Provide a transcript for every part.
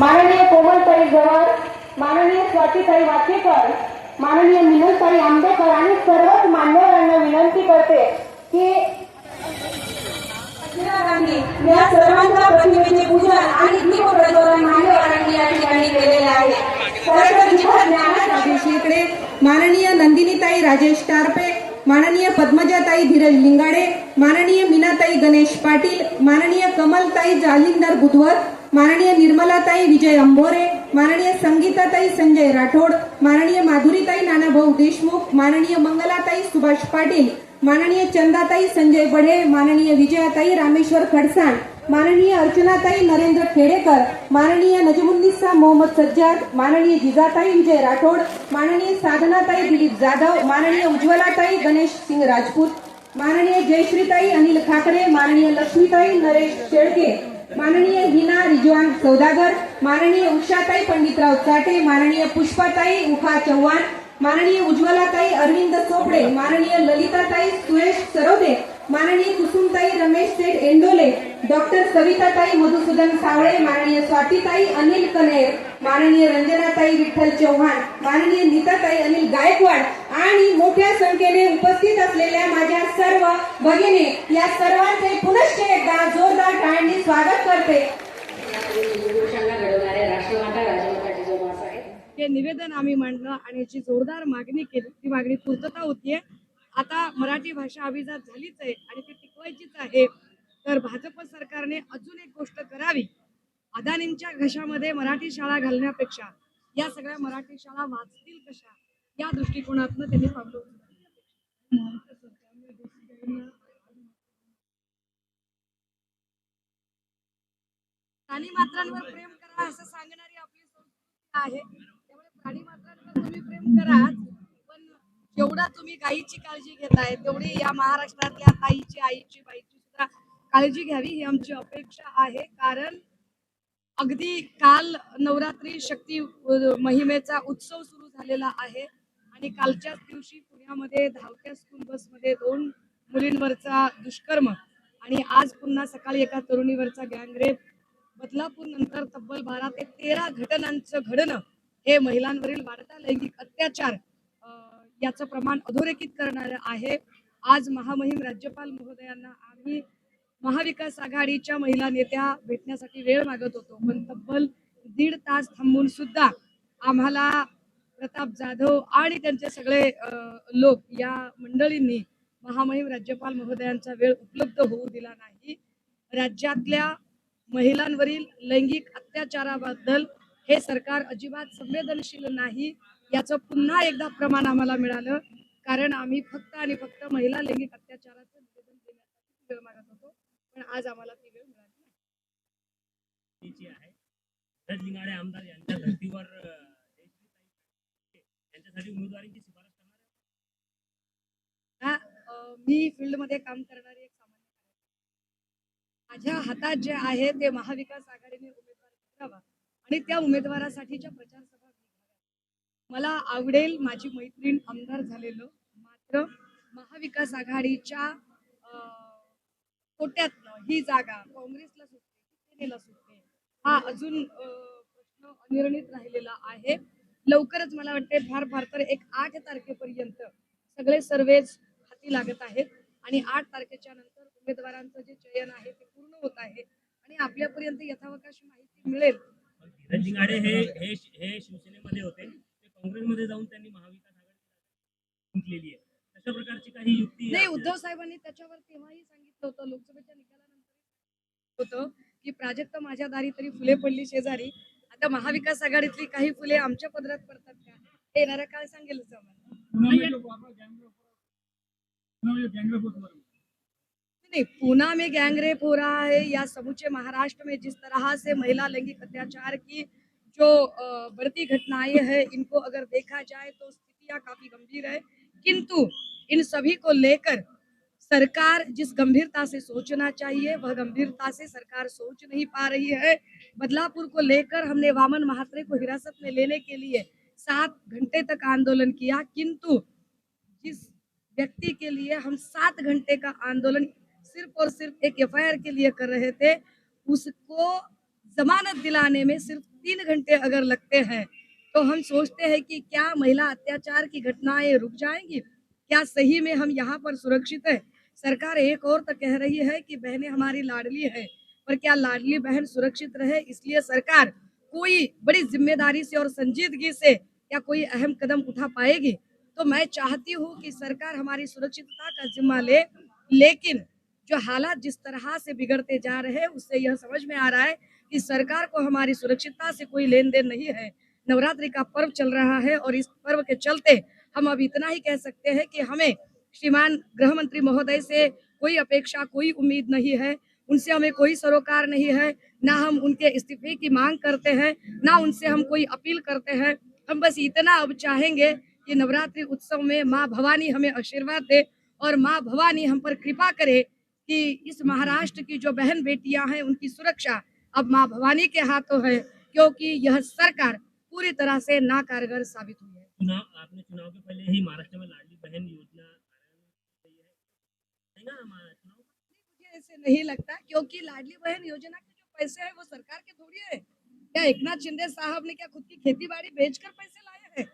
माननीय कोमलताई गवर माननीय स्वातीताई वाचेकर माननीय मिनलताई आंबेकर आणि सर्वच मान्यवरांना विनंती करते की या सर्वांच्या प्रतिमेचे पूजन आणि दीप प्रज्वलन मान्यवरांनी या ठिकाणी केलेले आहे. माननीय नंदिनीताई राजेश टारपे माननीय पद्मजाताई धीरज लिंगाडे माननीय मीनाताई गणेश पाटील माननीय कमलताई जालिंदर बुधवर माननीय निर्मलाताई विजय अंबोरे माननीय संगीताताई संजय राठोड माननीय माधुरीताई नानाभाऊ देशमुख माननीय मंगलाताई सुभाष पाटील माननीय चंदाताई संजय बढे माननीय विजयाताई रामेश्वर खडसाण माननीय अर्चनाताई नरेंद्र खेडेकर माननीय नजमुन्निसा मोहम्मद सज्जाद माननीय जिजाताई विजय राठोड माननीय साधनाताई दिलीप जाधव माननीय उज्ज्वलाताई गणेश सिंग राजपूत माननीय जयश्रीताई अनिल खाकरे माननीय लक्ष्मीताई नरेश शेळके माननीय हिना सौदागर माननीय उषाताई पंडितराव चाटे माननीय पुष्पाताई उखा चव्हाण माननीय उज्ज्वलाताई अरविंद चोपडे माननीय ललिताताई सुरेश सरोदे माननीय कुसुमताई रमेश सेठ एंडोले डॉक्टर सविताताई मधुसूदन सावळे माननीय स्वातीताई अनिल कनेर माननीय रंजनाताई विठ्ठल चव्हाण माननीय नीताताई अनिल गायकवाड आणि मोठ्या संख्येने उपस्थित असलेल्या माझ्या सर्व भगिनी या सर्वांचे पुनश्च एकदा जोरदार टाळ्यांनी स्वागत करते पुरुषांना घडवणारे राष्ट्रमाता राजमाता जिजाऊ मासाहेब हे निवेदन आम्ही मांडलं आणि याची जोरदार मागणी केली ती मागणी पूर्तता होतीये. आता मराठी भाषा अभिजात झालीच आहे आणि ती टिकवायचीच आहे. तर भाजप सरकारने अजून एक गोष्ट करावी. अदानींच्या घशामध्ये मराठी शाळा घालण्यापेक्षा या सगळ्या मराठी शाळा वाचतील कशा? या दृष्टिकोनातून त्यांनी पावलं प्राणी मात्रांवर प्रेम करा असं सांगणारी आपली संस्कृती आहे. प्राणी मात्रांवर तुम्ही प्रेम करा पण जेवढा तुम्ही गायीची काळजी घेताय तेवढी या महाराष्ट्रातल्या ताईची आईची बाईची सुद्धा काळजी घ्यावी ही आमची अपेक्षा आहे. कारण अगदी काल नवरात्री शक्ती मोहिमेचा महिमेचा उत्सव सुरू झालेला आहे आणि कालच्याच दिवशी पुण्यामध्ये धावत्या स्कूल बसमध्ये दोन मुलींवरचा दुष्कर्म आणि आज पुन्हा सकाळी एका तरुणीवरचा गँगरेप बदलापूर नंतर तब्बल बारा ते तेरा घटनांचं घडणं हे महिलांवरील वाढता लैंगिक अत्याचार याचं प्रमाण अधोरेखित करणार आहे. आज महामहिम राज्यपाल महोदयांना आम्ही महाविकास आघाडीच्या महिला नेत्या भेटण्यासाठी वेळ मागत होतो. पण तब्बल दीड तास थांबून सुद्धा आम्हाला प्रताप जाधव आणि त्यांचे सगळे लोक या मंडळींनी महामहिम राज्यपाल महोदयांचा वेळ उपलब्ध होऊ दिला नाही. राज्यातल्या महिलांवरील लैंगिक अत्याचाराबद्दल हे सरकार अजिबात संवेदनशील नाही याचं पुन्हा एकदा प्रमाण आम्हाला मिळालं. कारण आम्ही फक्त आणि फक्त महिला लैंगिक अत्याचाराचं निवेदन देण्यासाठी वेळ मागत होतो. पण आज आम्हाला ती वेळ मिळाली आहे लिंगाडे आमदार यांच्या धर्तीवर उमेदवारीची शिफारस करणार मी फील्डमध्ये काम करणारी एक सामान्य. माझ्या हातात जे आहे ते महाविकास आघाडीने उमेदवार करावा. आणि त्या उमेदवारासाठीच्या प्रचार सभा मला आवडेल माझी मैत्रीण आमदार झालेलं मात्र महाविकास आघाडीच्या अ, कोट्यातनं ही जागा काँग्रेसला सुटते शिवसेनेला सुटते हा अजून प्रश्न अनिर्णित राहिलेला आहे. लवकरच मला वाटते फार फार तर एक आठ तारखेपर्यंत सगळे सर्वेज हाती लागत आहेत. आणि आठ तारखेच्या नंतर उमेदवारांचं जे चयन आहे ते पूर्ण होत आहे. आणि आपल्यापर्यंत यथावकाश माहिती मिळेल. धीरज लिंगाडे हे हे हे शिवसेनेमध्ये होते. ते काँग्रेसमध्ये जाऊन त्यांनी महाविकास आघाडी जिंकलेली आहे. तशा प्रकारची काही युक्ती नाही उद्धव साहेबांनी त्याच्यावर तेव्हाही सांगितलं होतं. लोकसभेच्या निकालानंतर होतं की प्राजक्त माझ्या दारी तरी फुले पडली शेजारी. आता महाविकास आघाडीतली काही फुले आमच्या पदरात पडतात का? हे येणारा काळ सांगेलच आम्हाला. नहीं, पूना में गैंग रेप हो रहा है या समूचे महाराष्ट्र में जिस तरह से महिला लैंगिक अत्याचार की जो बढ़ती घटनाएँ हैं, इनको अगर देखा जाए तो स्थितियाँ काफ़ी गंभीर है। किंतु इन सभी को लेकर सरकार जिस गंभीरता से सोचना चाहिए, वह गंभीरता से सरकार सोच नहीं पा रही है। बदलापुर को लेकर हमने वामन महात्रे को हिरासत में लेने के लिए सात घंटे तक आंदोलन किया, किंतु जिस व्यक्ति के लिए हम सात घंटे का आंदोलन सिर्फ़ और सिर्फ़ एक एफआईआर के लिए कर रहे थे, उसको जमानत दिलाने में सिर्फ़ तीन घंटे अगर लगते हैं तो हम सोचते हैं कि क्या महिला अत्याचार की घटनाएँ रुक जाएँगी? क्या सही में हम यहाँ पर सुरक्षित है? सरकार एक और तो कह रही है कि बहनें हमारी लाडली है, पर क्या लाडली बहन सुरक्षित रहे? इसलिए सरकार कोई बड़ी ज़िम्मेदारी से और संजीदगी से क्या कोई अहम कदम उठा पाएगी? तो मैं चाहती हूँ कि सरकार हमारी सुरक्षितता का जिम्मा ले, लेकिन जो हालात जिस तरह से बिगड़ते जा रहे हैं, उससे यह समझ में आ रहा है कि सरकार को हमारी सुरक्षितता से कोई लेन देन नहीं है। नवरात्रि का पर्व चल रहा है और इस पर्व के चलते हम अब इतना ही कह सकते हैं कि हमें श्रीमान गृह मंत्री महोदय से कोई अपेक्षा, कोई उम्मीद नहीं है। उनसे हमें कोई सरोकार नहीं है। ना हम उनके इस्तीफे की मांग करते हैं, ना उनसे हम कोई अपील करते हैं। हम बस इतना अब चाहेंगे कि नवरात्रि उत्सव में माँ भवानी हमें आशीर्वाद दे और माँ भवानी हम पर कृपा करे कि इस महाराष्ट्र की जो बहन बेटियाँ हैं उनकी सुरक्षा अब माँ भवानी के हाथों है क्योंकि यह सरकार पूरी तरह से नाकारगर साबित हुई है। चुनाव आपने चुनाव के पहले ही महाराष्ट्र में लाडली बहन योजना है ना मुझे ऐसे नहीं लगता क्योंकि लाडली बहन योजना के जो पैसे है वो सरकार के थोड़ी है। क्या एकनाथ शिंदे साहब ने क्या खुद की खेती बाड़ी बेचकर पैसे लाए हैं?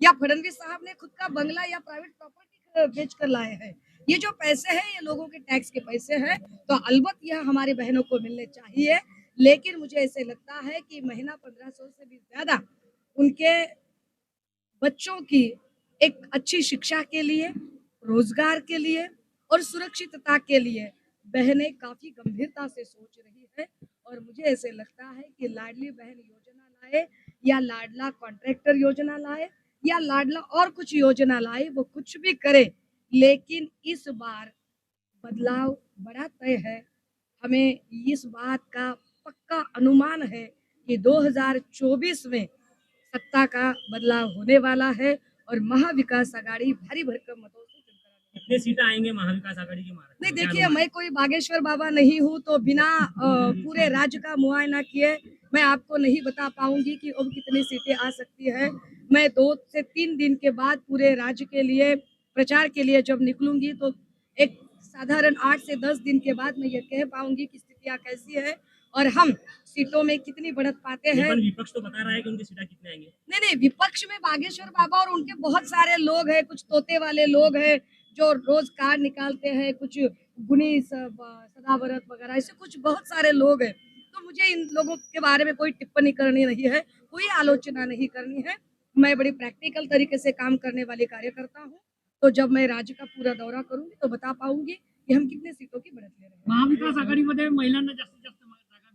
या फडनवीस साहब ने खुद का बंगला या प्राइवेट प्रॉपर्टी बेचकर लाए हैं? ये जो पैसे हैं, ये लोगों के टैक्स के पैसे हैं तो अलबत यह हमारी बहनों को मिलने चाहिए। लेकिन मुझे ऐसे लगता है कि महीना पंद्रह सौ से भी ज़्यादा उनके बच्चों की एक अच्छी शिक्षा के लिए, रोज़गार के लिए और सुरक्षितता के लिए बहनें काफ़ी गंभीरता से सोच रही है और मुझे ऐसे लगता है कि लाडली बहन योजना लाए या लाडला कॉन्ट्रैक्टर योजना लाए या लाडला और कुछ योजना लाए, वो कुछ भी करे लेकिन इस बार बदलाव बड़ा तय है हमें इस बात का पक्का अनुमान है कि 2024 में सत्ता का बदलाव होने वाला है और महाविकास आघाड़ी भारी भरकम मतों से। कितने सीटें आएँगे महाविकास आघाड़ी की महाराष्ट्र नहीं? देखिए मैं कोई बागेश्वर बाबा नहीं हूँ तो बिना पूरे राज्य का मुआयना किए मैं आपको नहीं बता पाऊँगी कि अब कितनी सीटें आ सकती है मैं दो से तीन दिन के बाद पूरे राज्य के लिए प्रचार के लिए जब निकलूँगी तो एक साधारण आठ से दस दिन के बाद मैं ये कह पाऊँगी कि स्थितियाँ कैसी है और हम सीटों में कितनी बढ़त पाते हैं। विपक्ष तो बता रहा है कि उनकी सीटा कितने आएँगे। नहीं नहीं विपक्ष में बागेश्वर बाबा और उनके बहुत सारे लोग हैं कुछ तोते वाले लोग हैं जो रोज कार्ड निकालते हैं कुछ गुनी स- ब- वगैरह ऐसे कुछ बहुत सारे लोग हैं। तो मुझे इन लोगों के बारे में कोई टिप्पणी करनी नहीं है कोई आलोचना नहीं करनी है। मैं बड़ी प्रैक्टिकल तरीके से काम करने वाली कार्यकर्ता हूँ। तो जब मैं राज्य का पूरा दौरा करूंगी तो बता पाऊंगी कि हम कितने सीटों की बढ़त ले रहे हैं। महाविकास आघाडीमध्ये महिलांना जास्तीत जास्त जागा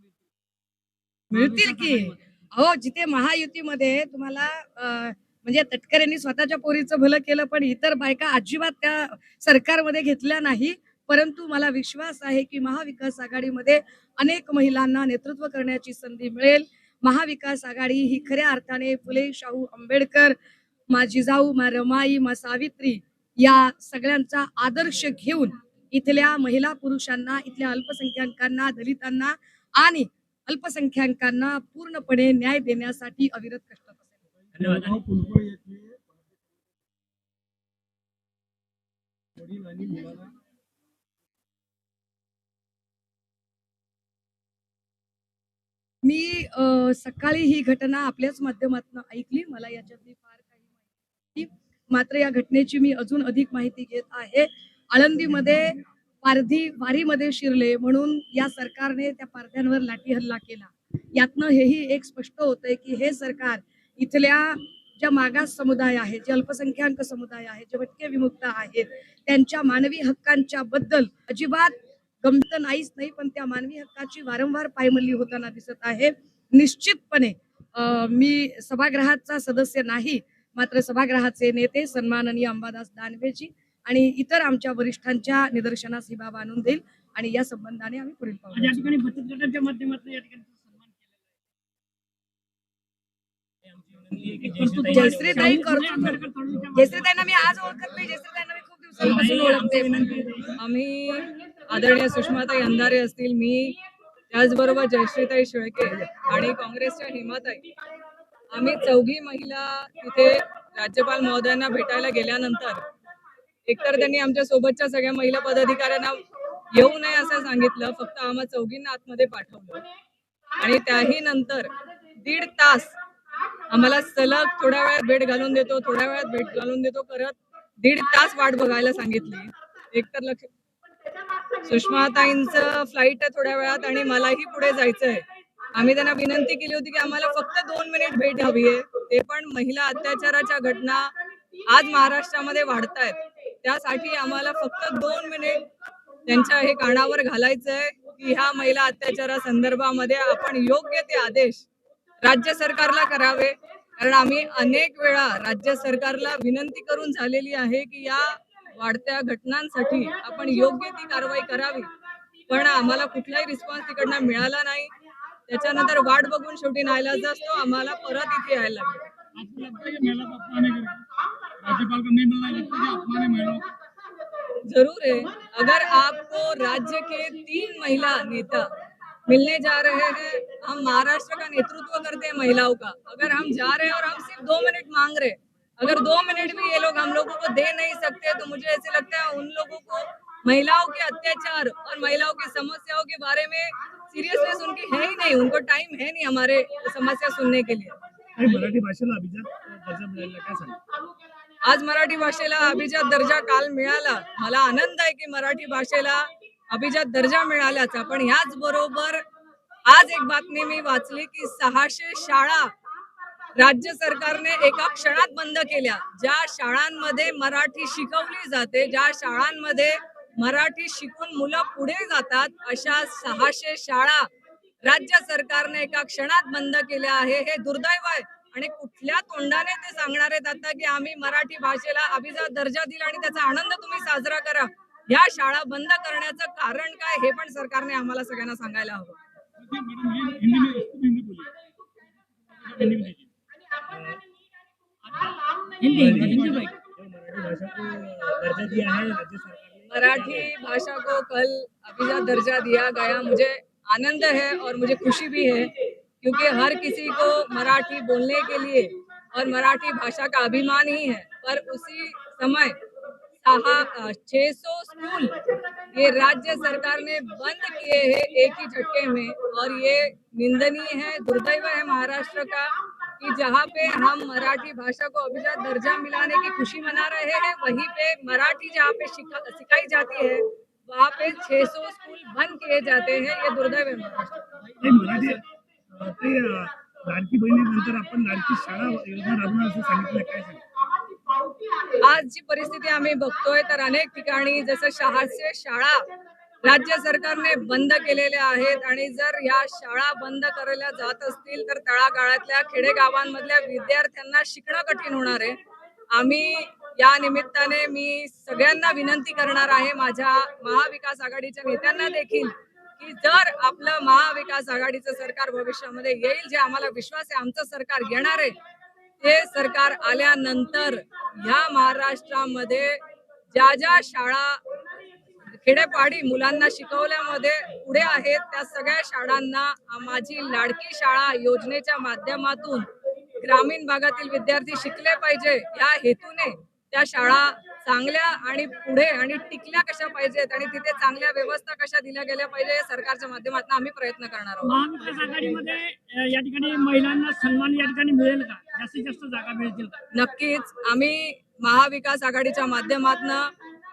मिळतील. की? अहो जिथे महायुतीमध्ये तुम्हाला म्हणजे तटकरेंनी स्वतःच्या पोरीचं भलं केलं पण इतर बायका अजिबात त्या सरकारमध्ये घेतल्या नाही. परंतु मला विश्वास आहे की महाविकास आघाडीमध्ये अनेक महिलांना नेतृत्व करण्याची संधी मिळेल. महाविकास आघाडी ही खऱ्या अर्थाने फुले शाहू आंबेडकर मा जिजाऊ मा रमाई मा सावित्री या सगळ्यांचा आदर्श घेऊन इथल्या महिला पुरुषांना इथल्या अल्पसंख्याकांना दलितांना आणि अल्पसंख्याकांना पूर्णपणे न्याय देण्यासाठी अविरत कष्ट धन्यवाद. आणि मुलाला. मी अ, सकाळी ही घटना आपल्याच माध्यमातून ऐकली. मला याच्यातली फार काही माहिती. मात्र या घटनेची मी अजून अधिक माहिती घेत आहे. आळंदीमध्ये पारधी वारीमध्ये शिरले म्हणून या सरकारने त्या पारध्यांवर लाठी हल्ला केला. यातनं हेही एक स्पष्ट होतंय की हे सरकार इथल्या ज्या मागास समुदाय आहे जे अल्पसंख्याक समुदाय आहे जे भटके विमुक्त आहेत त्यांच्या मानवी हक्कांच्या बद्दल अजिबात गमत नाहीच नाही पण त्या मानवी हक्काची वारंवार पायमल्ली होताना दिसत आहे. निश्चितपणे मी सभागृहाचा सदस्य नाही मात्र सभागृहाचे नेते सन्माननीय अंबादास दानवेजी आणि इतर आमच्या वरिष्ठांच्या निदर्शनास ही बाब आणून देईल आणि या संबंधाने आम्ही पुढील पाहू या ठिकाणी बचत गटाच्या माध्यमातून या ठिकाणी जयश्रीताई करतो. जयश्रीताईंना मी आज ओळखत नाही. जयश्रीताईंना मी खूप दिवसांपासून ओळखते. आम्ही आदरणीय सुषमाताई अंधारे असतील. मी त्याचबरोबर जयश्रीताई शेळके आणि काँग्रेसच्या हेमाताई आम्ही चौघी महिला तिथे राज्यपाल महोदयांना भेटायला गेल्यानंतर एकतर त्यांनी आमच्या सोबतच्या सगळ्या महिला पदाधिकाऱ्यांना येऊ नये असं सांगितलं फक्त आम्हा चौघींना आतमध्ये पाठवलं. आणि त्याही नंतर दीड तास आम्हाला सलग थोड्या वेळात भेट घालून देतो थोड्या वेळात भेट घालून देतो करत दीड तास वाट बघायला सांगितली. एकतर लक्ष सुषमाताईंचं फ्लाईट आहे थोड्या वेळात आणि मलाही पुढे जायचं आहे आम्ही त्यांना विनंती केली होती की आम्हाला फक्त दोन मिनिट भेट हवी आहे ते पण महिला अत्याचाराच्या घटना आज महाराष्ट्रामध्ये वाढत आहेत त्यासाठी आम्हाला फक्त दोन मिनिट त्यांच्या हे कानावर घालायचं आहे की ह्या महिला अत्याचारा संदर्भामध्ये आपण योग्य ते आदेश राज्य सरकारला करावे. कारण आम्ही अनेक वेळा राज्य सरकारला विनंती करून झालेली आहे की या वाढत्या घटनांसाठी आपण योग्य ती कारवाई करावी. पण आम्हाला कुठलाही रिस्पॉन्स तिकडनं मिळाला नाही. वाट शेवटी ज़रूर है अगर आपको राज्य के तीन महिला नेता मिलने जा रहे हैं, हम महाराष्ट्र का नेतृत्व करते हैं महिलाओं का। अगर हम जा रहे हैं और हम सिर्फ़ दो मिनट मांग रहे हैं, अगर दो मिनट भी ये लोग हम लोगों को दे नहीं सकते तो मुझे ऐसे लगता है उन लोगों को महिलाओं के अत्याचार और महिलाओं की समस्याओं के बारे में सीरियसनेस उनकी है ही नहीं उनको टाइम है नहीं हमारे समस्या सुनने के लिए। मराठी भाषेला अभिजात आज मराठी भाषेला अभिजात दर्जा काल मिळाला. मला आनंद आहे की मराठी भाषेला अभिजात दर्जा मिळाल्याचा. पण ह्याच बरोबर आज एक बातमी मी वाचली की सहाशे शाळा राज्य सरकारने एका क्षणात बंद केल्या. ज्या शाळांमध्ये मराठी शिकवली जाते ज्या शाळांमध्ये मराठी शिकून मुलं पुढे जातात अशा सहाशे शाळा राज्य सरकारने एका क्षणात बंद केल्या आहे. हे दुर्दैव आहे आणि कुठल्या तोंडाने ते सांगणार आहेत आता की आम्ही मराठी भाषेला अभिजात दर्जा दिला आणि त्याचा आनंद तुम्ही साजरा करा. या शाळा बंद करण्याचं कारण काय हे पण सरकारने आम्हाला सगळ्यांना सांगायला हवं. मराठी भाषा को कल अभिजात दर्जा दिया गया। मुझे आनंद है और मुझे खुशी भी है, क्योंकि हर किसी को मराठी बोलने के लिए और मराठी भाषा का अभिमान ही है। पर उसी समय छह सौ स्कूल, ये राज्य सरकार ने बंद किए हैं एक ही झटके में और ये निंदनीय है, दुर्दैव है महाराष्ट्र का। कि जहाँ पे हम मराठी भाषा को अभिजात दर्जा मिलाने की खुशी मना रहे हैं वहीं पे मराठी जहाँ पे सिखाई जाती है वहाँ पे 600 स्कूल बंद किए जाते हैं ये दुर्दैव है। लाडकी बहिणीनंतर आपण लाडकी शाळा योजना राबवणार असं सांगितलं काय आज जी परिस्थिती आम्ही बघतोय तर अनेक ठिकाणी जसं सहाशे शाळा राज्य सरकारने बंद केलेल्या आहेत आणि जर या शाळा बंद करायला जात असतील तर तळागाळातल्या खेडेगावांमधल्या विद्यार्थ्यांना शिकणं कठीण होणार आहे. आम्ही या निमित्ताने मी सगळ्यांना विनंती करणार आहे माझ्या महाविकास आघाडीच्या नेत्यांना देखील की जर आपलं महाविकास आघाडीचं सरकार भविष्यामध्ये येईल जे आम्हाला विश्वास आहे आमचं सरकार येणार आहे ते सरकार आल्यानंतर ह्या महाराष्ट्रामध्ये ज्या ज्या शाळा खेडेपाडी मुलांना शिकवल्यामध्ये पुढे आहेत त्या सगळ्या शाळांना माझी लाडकी शाळा योजनेच्या माध्यमातून ग्रामीण भागातील विद्यार्थी शिकले पाहिजे. या हेतूने त्या शाळा चांगल्या आणि पुढे आणि टिकल्या कशा पाहिजेत आणि तिथे चांगल्या व्यवस्था कशा दिल्या गेल्या पाहिजे या सरकारच्या माध्यमातून आम्ही प्रयत्न करणार आहोत. महाविकास आघाडीमध्ये या ठिकाणी महिलांना सन्मान या ठिकाणी मिळेल का? जास्तीत जास्त जागा मिळतील का? नक्कीच. आम्ही महाविकास आघाडीच्या माध्यमातून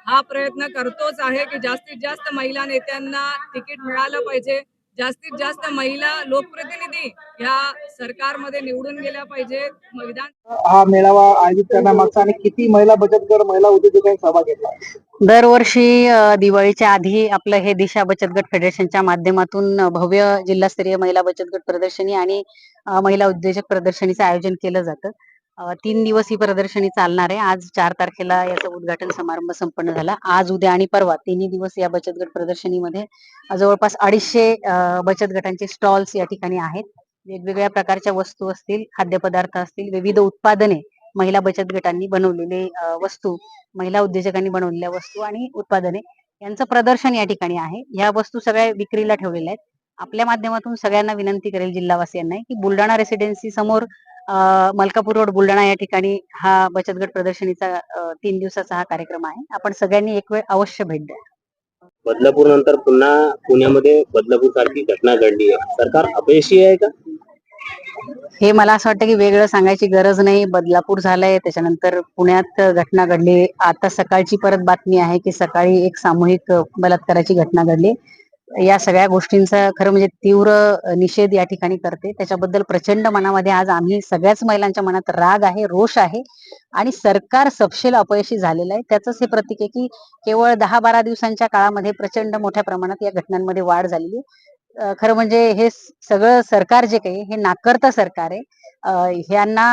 हा प्रयत्न करतोच आहे की जास्तीत जास्त महिला नेत्यांना तिकीट मिळालं पाहिजे. जास्तीत जास्त महिला लोकप्रतिनिधी या सरकारमध्ये निवडून गेल्या पाहिजेत. विधान हा मेळावा आयोजित करण्यामागचा आणि किती महिला बचत गट महिला उद्योजकांनी सहभाग घेतला? दरवर्षी दिवाळीच्या आधी आपलं हे दिशा बचत गट फेडरेशनच्या माध्यमातून भव्य जिल्हास्तरीय महिला बचत गट प्रदर्शनी आणि महिला उद्योजक प्रदर्शनीचं आयोजन केलं जातं. तीन दिवस ही प्रदर्शनी चालणार आहे. आज चार तारखेला याचा उद्घाटन समारंभ संपन्न झाला. आज उद्या आणि परवा तिन्ही दिवस या बचत गट प्रदर्शनीमध्ये जवळपास अडीचशे बचत गटांचे स्टॉल्स या ठिकाणी आहेत. वेगवेगळ्या प्रकारच्या वस्तू असतील खाद्यपदार्थ असतील विविध उत्पादने महिला बचत गटांनी बनवलेले वस्तू महिला उद्योजकांनी बनवलेल्या वस्तू आणि उत्पादने यांचं प्रदर्शन या ठिकाणी आहे. ह्या वस्तू सगळ्या विक्रीला ठेवलेल्या आहेत. आपल्या माध्यमातून सगळ्यांना विनंती करेल जिल्हावासियांना की बुलढाणा रेसिडेन्सी समोर मलकापूर रोड बुलढाणा या ठिकाणी हा बचत गट प्रदर्शनीचा तीन दिवसाचा हा कार्यक्रम आहे. आपण सगळ्यांनी एक वेळ अवश्य भेट द्या. बदलापूर नंतर पुन्हा पुण्यामध्ये बदलापूर सारखी घटना घडली आहे. सरकार अपयशी आहे का? हे मला असं वाटतं की वेगळं सांगायची गरज नाही. बदलापूर झालंय त्याच्यानंतर पुण्यात घटना घडली. आता सकाळची परत बातमी आहे की सकाळी एक सामूहिक बलात्काराची घटना घडली. या सगळ्या गोष्टींचा खरं म्हणजे तीव्र निषेध या ठिकाणी करते. त्याच्याबद्दल प्रचंड मनामध्ये आज आम्ही सगळ्याच महिलांच्या मनात राग आहे रोष आहे आणि सरकार सपशेल अपयशी झालेलं आहे. त्याच हे प्रतीक आहे की केवळ दहा बारा दिवसांच्या काळामध्ये प्रचंड मोठ्या प्रमाणात या घटनांमध्ये वाढ झालेली आहे. खरं म्हणजे हे सगळं सरकार जे काही हे नाकर्ता सरकार आहे. ह्यांना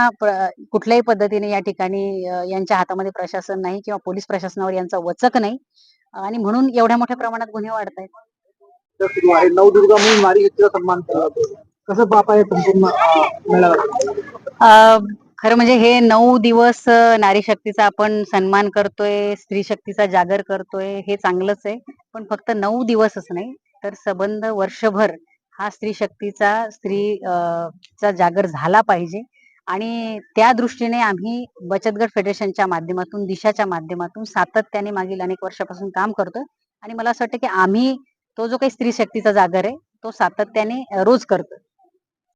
कुठल्याही पद्धतीने या ठिकाणी यांच्या हातामध्ये प्रशासन नाही किंवा पोलीस प्रशासनावर यांचा वचक नाही. आणि म्हणून एवढ्या मोठ्या प्रमाणात गुन्हे वाढत आहेत सुरू आहे. नवदुर्गा म्हणून नारी शक्तीचा सन्मान केला जातो. कसं पाहत आहे संपूर्ण अं, खरं म्हणजे हे नऊ दिवस नारी शक्तीचा आपण सन्मान करतोय स्त्री शक्तीचा जागर करतोय हे चांगलंच आहे. पण फक्त नऊ दिवसच नाही तर सबंध वर्षभर हा स्त्री शक्तीचा स्त्री चा जागर झाला पाहिजे. आणि त्या दृष्टीने आम्ही बचत गट फेडरेशनच्या माध्यमातून दिशाच्या माध्यमातून सातत्याने मागील अनेक वर्षापासून काम करतोय. आणि मला असं वाटतं की आम्ही तो जो काही स्त्री शक्तीचा जागर आहे तो सातत्याने रोज करतो.